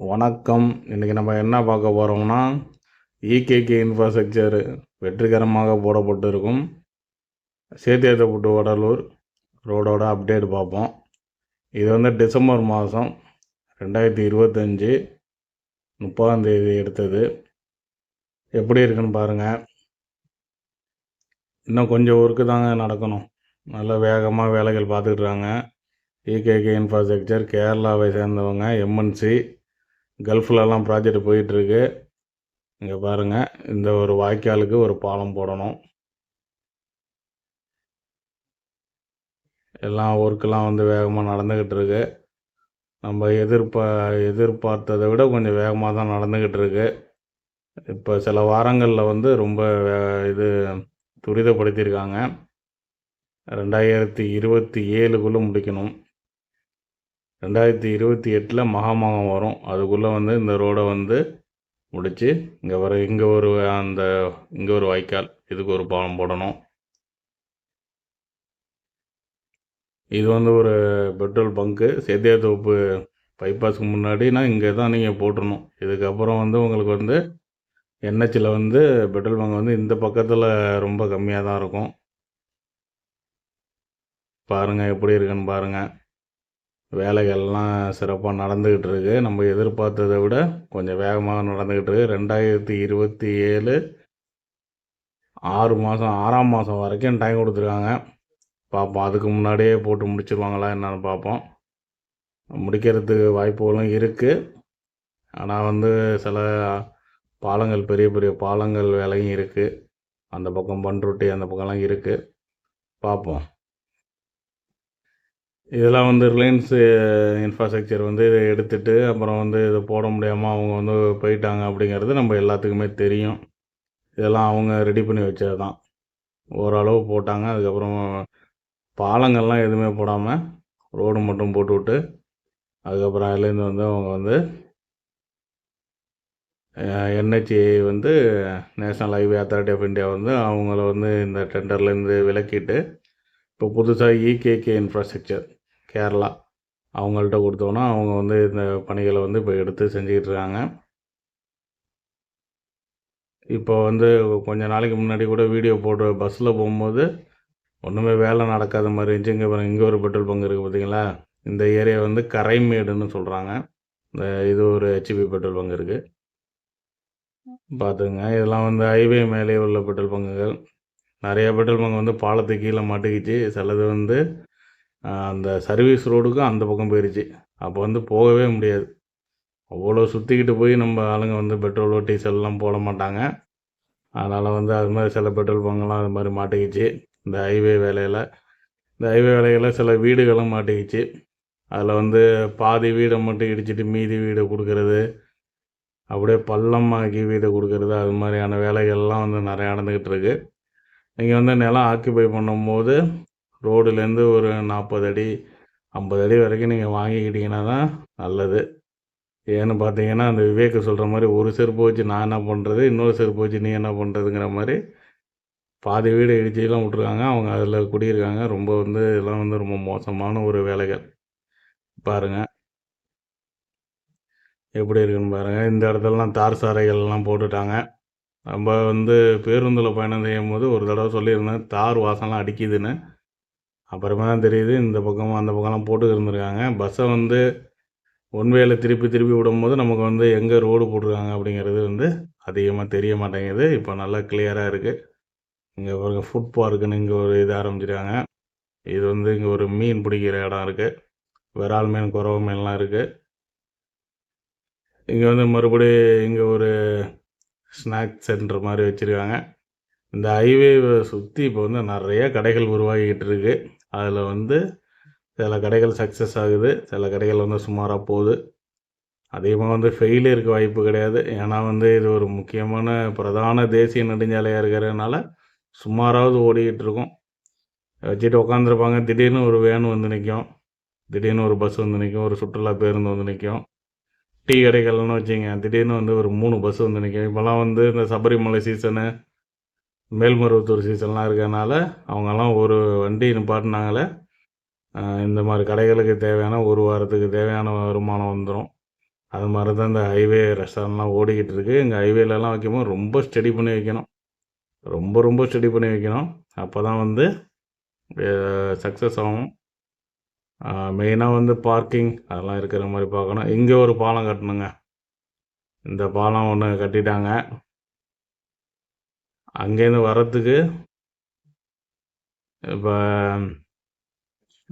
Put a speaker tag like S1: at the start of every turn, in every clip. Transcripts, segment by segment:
S1: வணக்கம். இன்றைக்கி நம்ம என்ன பார்க்க போகிறோம்னா இகேகே இன்ஃப்ராஸ்ட்ரக்சர் வெற்றிகரமாக போடப்பட்டிருக்கும். சேத்தியாத்தப்பட்டு வடலூர் ரோடோட அப்டேட் பார்ப்போம். இது வந்து டிசம்பர் மாதம் ரெண்டாயிரத்தி இருபத்தஞ்சி முப்பதாம் தேதி எடுத்தது. எப்படி இருக்குன்னு பாருங்கள் இன்னும் கொஞ்சம் ஒர்க்கு தாங்க நடக்கணும். நல்ல வேகமாக வேலைகள் பார்த்துக்கிட்டுறாங்க இகேகே இன்ஃப்ராஸ்ட்ரக்சர் கேரளாவை சேர்ந்தவங்க எம்என்சி கல்ஃப்லலாம் ப்ராஜெக்ட் போயிட்டுருக்கு. இங்கே பாருங்கள் இந்த ஒரு வாய்க்காலுக்கு ஒரு பாலம் போடணும். எல்லாம் ஒர்க்கெலாம் வந்து வேகமாக நடந்துக்கிட்டு இருக்கு நம்ம எதிர்பா எதிர்பார்த்ததை விட கொஞ்சம் வேகமாக தான் நடந்துக்கிட்டு இருக்கு இப்போ சில வாரங்களில் வந்து ரொம்ப வே- இது துரிதப்படுத்தியிருக்காங்க. ரெண்டாயிரத்தி இருபத்தி ஏழுக்குள்ளே முடிக்கணும். ரெண்டாயிரத்தி இருபத்தி எட்டில் மகாமகம் வரும். அதுக்குள்ளே வந்து இந்த ரோடை வந்து முடித்து இங்கே வர இங்கே ஒரு அந்த இங்கே ஒரு வாய்க்கால் இதுக்கு ஒரு பாலம் போடணும். இது வந்து ஒரு பெட்ரோல் பங்க்கு சேத்தியாத்தோப்பு பைபாஸ்க்கு முன்னாடினா இங்கே தான் நீங்கள் போட்டுடணும் இதுக்கப்புறம் வந்து உங்களுக்கு வந்து என்ஹெச்சில் வந்து பெட்ரோல் பங்க் வந்து இந்த பக்கத்தில் ரொம்ப கம்மியாக தான் இருக்கும். பாருங்கள் எப்படி இருக்குன்னு பாருங்கள் வேலைகள்லாம் சிறப்பாக நடந்துக்கிட்டு இருக்கு நம்ம எதிர்பார்த்ததை விட கொஞ்சம் வேகமாக நடந்துக்கிட்டு இருக்கு ரெண்டாயிரத்தி இருபத்தி ஏழு ஆறு மாதம் ஆறாம் மாதம் வரைக்கும் டைம் கொடுத்துருக்காங்க. பார்ப்போம் அதுக்கு முன்னாடியே போட்டு முடிச்சிருவாங்களா என்னென்னு பார்ப்போம் முடிக்கிறதுக்கு வாய்ப்புகளும் இருக்குது ஆனால் வந்து சில பாலங்கள் பெரிய பெரிய பாலங்கள் வேலையும் இருக்குது அந்த பக்கம் பண்ருட்டி அந்த பக்கம்லாம் இருக்குது பார்ப்போம் இதெல்லாம் வந்து ரிலையன்ஸு இன்ஃப்ராஸ்ட்ரக்சர் வந்து இதை எடுத்துகிட்டு அப்புறம் வந்து இதை போட முடியாமல் அவங்க வந்து போயிட்டாங்க அப்படிங்கிறது நம்ம எல்லாத்துக்குமே தெரியும். இதெல்லாம் அவங்க ரெடி பண்ணி வச்சது தான் ஓரளவு போட்டாங்க. அதுக்கப்புறம் பாலங்கள்லாம் எதுவுமே போடாமல் ரோடு மட்டும் போட்டு விட்டு அதுக்கப்புறம் அதுலேருந்து வந்து அவங்க வந்து என்ஹெச்ஏ வந்து national highway authority of India வந்து அவங்கள வந்து இந்த டெண்டர்லேருந்து விலக்கிட்டு இப்போ புதுசாக இகேகே இன்ஃப்ராஸ்ட்ரக்சர் கேரளா. அவங்கள்ட்ட கொடுத்தோன்னா அவங்க வந்து இந்த பணிகளை வந்து இப்போ எடுத்து செஞ்சுக்கிட்டு இருக்காங்க இப்போ வந்து கொஞ்ச நாளைக்கு முன்னாடி கூட வீடியோ போட்டு பஸ்ஸில் போகும்போது ஒன்றுமே வேலை நடக்காத மாதிரி இருந்துச்சு. இங்கே பாருங்கள் இங்கே ஒரு பெட்ரோல் பங்க் இருக்குது பார்த்தீங்களா இந்த ஏரியா வந்து கரைமேடுன்னு சொல்கிறாங்க இந்த இது ஒரு ஹெச்பி பெட்ரோல் பங்க் இருக்குது பார்த்துங்க இதெல்லாம் வந்து ஹைவே மேலே உள்ள பெட்ரோல் பங்குகள். நிறைய பெட்ரோல் பங்க் வந்து பாலத்துக்கு கீழே மாட்டிக்கிச்சு. சிலது வந்து அந்த சர்வீஸ் ரோடுக்கும் அந்த பக்கம் போயிடுச்சு அப்போ வந்து போகவே முடியாது. அவ்வளோ சுற்றிக்கிட்டு போய் நம்ம ஆளுங்க வந்து பெட்ரோலோ டீசல்லாம் போட மாட்டாங்க. அதனால் வந்து அது மாதிரி சில பெட்ரோல் பங்கெல்லாம் அது மாதிரி மாட்டிக்கிச்சு. இந்த ஹைவே வேலையில் இந்த ஹைவே வேலையில் சில வீடுகளும் மாட்டிக்கிச்சு. அதில் வந்து பாதி வீடை மட்டும் இடிச்சிட்டு மீதி வீடை கொடுக்கறது அப்படியே பள்ளமாக்கி வீடை கொடுக்கறது அது மாதிரியான வேலைகள்லாம் வந்து நிறையா நடந்துக்கிட்டு இருக்குது நீங்கள் வந்து நிலம் ஆக்கிபை பண்ணும்போது ரோடுலேருந்து ஒரு நாற்பது அடி ஐம்பது அடி வரைக்கும் நீங்கள் வாங்கிக்கிட்டீங்கன்னா தான் நல்லது. ஏன்னு பார்த்தீங்கன்னா அந்த விவேக்கு சொல்கிற மாதிரி ஒரு செருப்பு வச்சு நான் என்ன பண்ணுறது இன்னொரு செருப்பு வச்சு நீ என்ன பண்ணுறதுங்கிற மாதிரி பாதி வீடு இடிச்சிலாம் விட்ருக்காங்க அவங்க அதில் குடியிருக்காங்க. ரொம்ப வந்து இதெல்லாம் வந்து ரொம்ப மோசமான ஒரு வேலைகள். பாருங்கள் எப்படி இருக்குன்னு பாருங்கள் இந்த இடத்துலலாம் தார் சாரைகள்லாம் போட்டுட்டாங்க. நம்ம வந்து பேருந்தில் பயணம் செய்யும் போது ஒரு தடவை சொல்லியிருந்தேன் தார் வாசம்லாம் அடிக்குதுன்னு. அப்புறமா தான் தெரியுது இந்த பக்கம் அந்த பக்கம்லாம் போட்டு இருந்திருக்காங்க. பஸ்ஸை வந்து ஒன்வேல திருப்பி திருப்பி விடும்போது நமக்கு வந்து எங்கே ரோடு போட்டிருக்காங்க அப்படிங்கிறது வந்து அதிகமாக தெரிய மாட்டேங்குது. இப்போ நல்லா கிளியராக இருக்குது இங்கே ஒரு ஃபுட் பார்க்குன்னு இங்கே ஒரு இது ஆரம்பிச்சிருக்காங்க இது வந்து இங்கே ஒரு மீன் பிடிக்கிற இடம் இருக்குது விரால் மீன் குறவ மீன்லாம் இருக்குது இங்கே வந்து மறுபடி இங்கே ஒரு ஸ்நாக்ஸ் சென்டர் மாதிரி வச்சுருக்காங்க. இந்த ஹைவே சுற்றி இப்போ வந்து நிறைய கடைகள் உருவாகிக்கிட்டு இருக்குது அதில் வந்து சில கடைகள் சக்ஸஸ் ஆகுது. சில கடைகள் வந்து சுமாராக போகுது. அதிகமாக வந்து ஃபெயிலே இருக்க வாய்ப்பு கிடையாது. ஏன்னா வந்து இது ஒரு முக்கியமான பிரதான தேசிய நெடுஞ்சாலையாக இருக்கிறதுனால சுமாராவது ஓடிக்கிட்டு இருக்கும். வச்சுட்டு உட்காந்துருப்பாங்க திடீர்னு ஒரு வேன் வந்து நிற்கும் திடீர்னு ஒரு பஸ் வந்து நிற்கும் ஒரு சுற்றுலா பேருந்து வந்து நிற்கும் டீ கடைகள்னு வச்சுங்க திடீர்னு வந்து ஒரு மூணு பஸ் வந்து நிற்கும் இப்போல்லாம் வந்து இந்த சபரிமலை சீசனு மேல்மருவத்தூர் சீசன்லாம் இருக்கிறனால அவங்கெல்லாம் ஒரு வண்டி நிப்பாட்டினாங்களே இந்த மாதிரி கடைகளுக்கு தேவையான ஒரு வாரத்துக்கு தேவையான வருமானம் வந்துடும் அது மாதிரி தான் இந்த ஹைவே ரெஸ்டாரண்ட்லாம் ஓடிக்கிட்டு இருக்குது இங்கே ஹைவேலலாம் வைக்கும்போது ரொம்ப ஸ்டடி பண்ணி வைக்கணும். ரொம்ப ரொம்ப ஸ்டடி பண்ணி வைக்கணும். அப்போ தான் வந்து சக்ஸஸ் ஆகும். மெயினாக வந்து பார்க்கிங் அதெல்லாம் இருக்கிற மாதிரி பார்க்கணும். இங்கே ஒரு பாலம் கட்டணுங்க. இந்த பாலம் ஒன்று கட்டிட்டாங்க. அங்கேருந்து வர்றதுக்கு இப்போ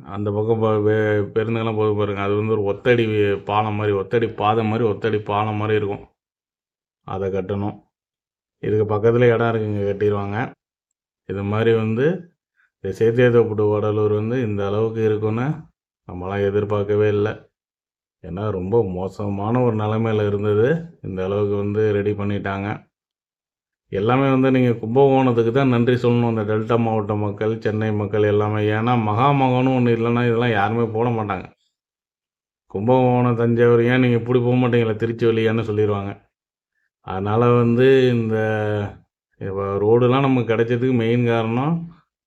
S1: அந்த பக்கம் ப- பேருந்துகள்லாம் போது பாருங்க. அது வந்து ஒரு ஒத்தடி பாலம் மாதிரி ஒத்தடி பாதை மாதிரி ஒத்தடி பாலம் மாதிரி இருக்கும். அதை கட்டணும். இதுக்கு பக்கத்தில் இடம் இருக்குங்க கட்டிடுவாங்க இது மாதிரி வந்து இந்த சேத்தியாத்தோப்புட்டு வடலூர் வந்து இந்த அளவுக்கு இருக்குன்னு நம்மளாம் எதிர்பார்க்கவே இல்லை. ஏன்னா ரொம்ப மோசமான ஒரு நிலைமையில் இருந்தது. இந்த அளவுக்கு வந்து ரெடி பண்ணிட்டாங்க. எல்லாமே வந்து நீங்கள் கும்பகோணத்துக்கு தான் நன்றி சொல்லணும். இந்த டெல்டா மாவட்ட மக்கள் சென்னை மக்கள் எல்லாமே. ஏன்னா மகாமகம்னு ஒன்று இல்லைன்னா இதெல்லாம் யாருமே போட மாட்டாங்க. கும்பகோணம் தஞ்சாவூர் ஏன் நீங்கள் இப்படி போக மாட்டீங்களா திருச்சிவலியான்னு சொல்லிடுவாங்க அதனால் வந்து இந்த இப்போ ரோடுலாம் நமக்கு கிடைச்சதுக்கு மெயின் காரணம்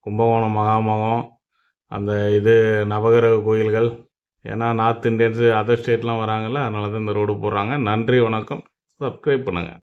S1: கும்பகோணம் மகாமகம் அந்த இது நவகிரக கோயில்கள். ஏன்னா நார்த் இந்தியன்ஸு அதர் ஸ்டேட்லாம் வராங்கல்ல அதனால தான் இந்த ரோடு போடுறாங்க. நன்றி வணக்கம். சப்ஸ்கிரைப் பண்ணுங்கள்